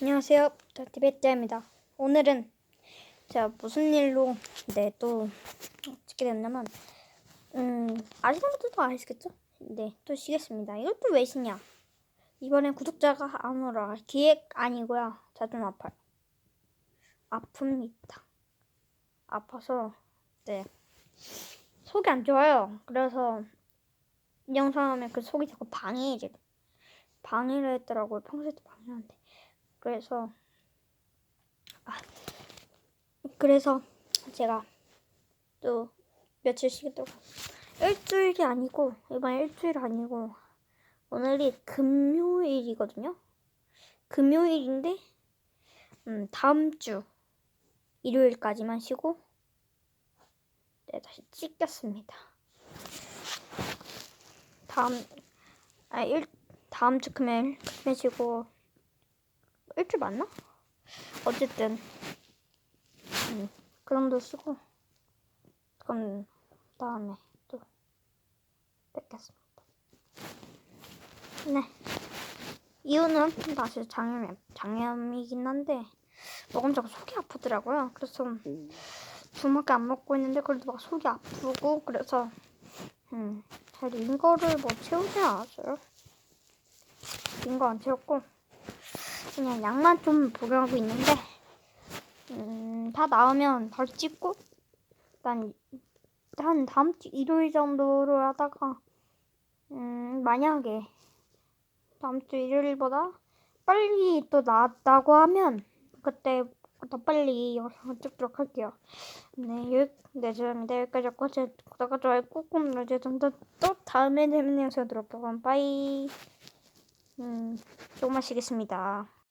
안녕하세요. 티베트입니다. 오늘은 제가 무슨 일로 네 또 찍게 됐냐면 음 아시는 분들도 아시겠죠? 네 또 쉬겠습니다. 이것도 왜 쉬냐? 이번에 구독자가 안 오라 기획 아니고요. 자좀 아파요. 아픕니다. 아파서 네 속이 안 좋아요. 그래서 이 영상 하면 그 속이 자꾸 방해지 방해를 했더라고요. 평소에도 방해하는데. 그래서 아 그래서 제가 또 며칠 쉬도록 일주일이 아니고 이번 일주일 아니고 오늘이 금요일이거든요. 금요일인데 음 다음 주 일요일까지만 쉬고 네 다시 찍겠습니다. 다음 아 일 다음 주 금요일 금요일 쉬고 일주일 맞나? 어쨌든 음, 그 정도 쓰고 그럼 다음에 또 뵙겠습니다. 네. 이유는 다시 장염, 장염이긴 한데 먹으면 자꾸 속이 아프더라고요. 그래서 주먹에 안 먹고 있는데 그래도 막 속이 아프고 그래서 음, 잘 인거를 뭐 채우지 않았어요. 인거 안 채웠고 그냥 약만 좀 복용하고 있는데 음, 다 나으면 다시 찍고 일단 한 다음 주 일요일 정도로 하다가 음, 만약에 다음 주 일요일보다 빨리 또 나았다고 하면 그때 더 빨리 영상을 찍도록 할게요. 네, 여기, 네, 죄송합니다. 여기까지 하고 제 구독과 좋아요 꾹꾹 눌러주세요. 또, 또 다음에 재밌는 영상 들어보고 빠이. 음, 조금만 쉬겠습니다.